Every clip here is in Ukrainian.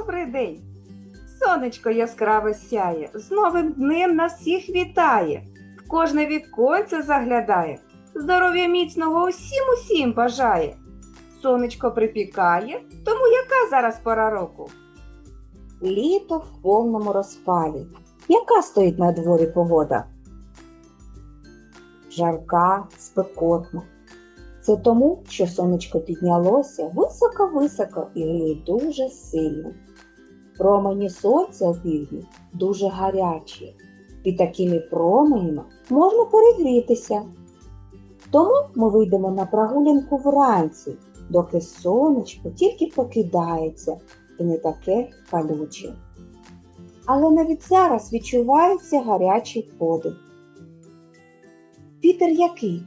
добрий день! Сонечко яскраве сяє, з новим днем нас всіх вітає, в кожне віконце заглядає, здоров'я міцного усім усім бажає. Сонечко припікає, тому яка зараз пора року? Літо в повному розпалі. Яка стоїть на дворі погода? Жарка, спекотна. Це тому, що сонечко піднялося високо-високо і дуже сильно. Промені сонця у півдні дуже гарячі. Під такими променями можна перегрітися. Тому ми вийдемо на прогулянку вранці, доки сонечко тільки покидається і не таке палюче. Але навіть зараз відчувається гарячий подих. Вітер який?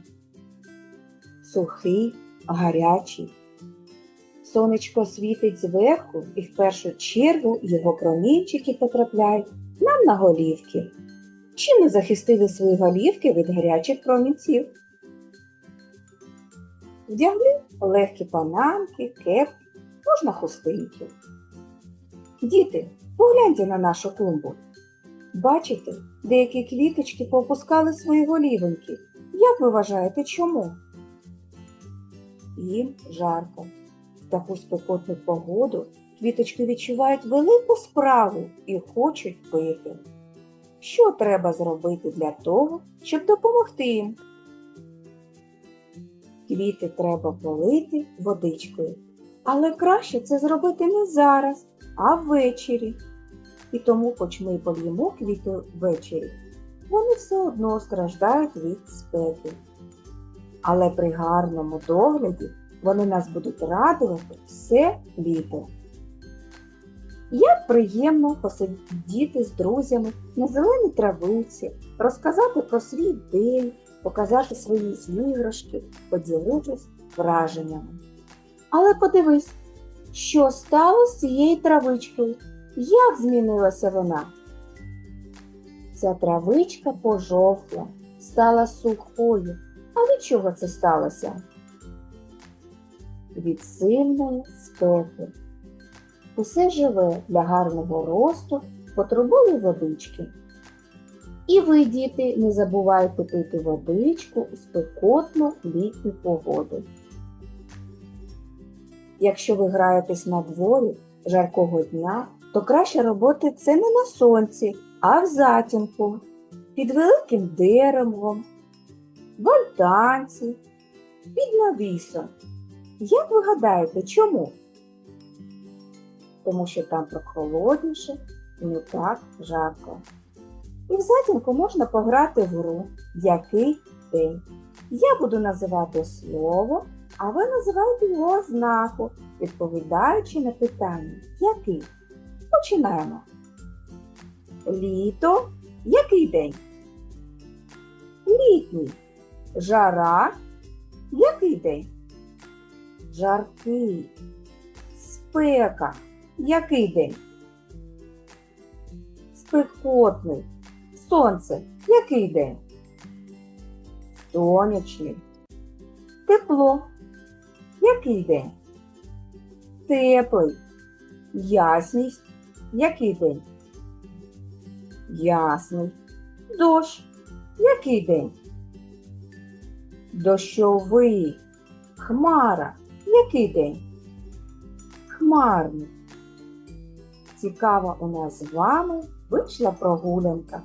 Сухий, гарячий. Сонечко світить зверху і в першу чергу його промінчики потрапляють нам на голівки. Чим ми захистили свої голівки від гарячих промінців? Вдягли легкі панамки, кепки, можна хустинки. Діти, погляньте на нашу клумбу. Бачите, деякі квіточки попускали свої голівоньки. Як ви вважаєте, чому? Їм жарко. Таку спекотну погоду квіточки відчувають велику справу і хочуть пити. Що треба зробити для того, щоб допомогти їм? Квіти треба полити водичкою. Але краще це зробити не зараз, а ввечері. І тому, хоч ми польємо квіти ввечері, вони все одно страждають від спеки. Але при гарному догляді вони нас будуть радувати все літо. Як приємно посидіти з друзями на зеленій травиці, розказати про свій день, показати свої іграшки, поділитись враженнями. Але подивись, що стало з цією травичкою, як змінилася вона. Ця травичка пожовкла, стала сухою. А від чого це сталося? Від сильної спеки. Усе живе для гарного росту потребує водички. І ви, діти, не забувайте пити водичку у спекотну літню погоду. Якщо ви граєтесь на дворі жаркого дня, то краще робити це не на сонці, а в затінку, під великим деревом, в альтанці, під навісом. Як ви гадаєте, чому? Тому що там прохолодніше і не так жарко. І в затінку можна пограти в гру який день. Я буду називати слово, а ви називаєте його ознаку, відповідаючи на питання який. Починаємо. Літо який день? Літній. Жара який день? Жаркий. Спека який день? Спекотний. Сонце який день? Сонячний. Тепло. Який день? Теплий. Ясність. Який день? Ясний. Дощ. Який день? Дощовий. Хмара. Який день? Хмарний. Цікава у нас з вами вийшла прогулянка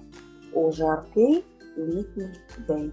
у жаркий літній день.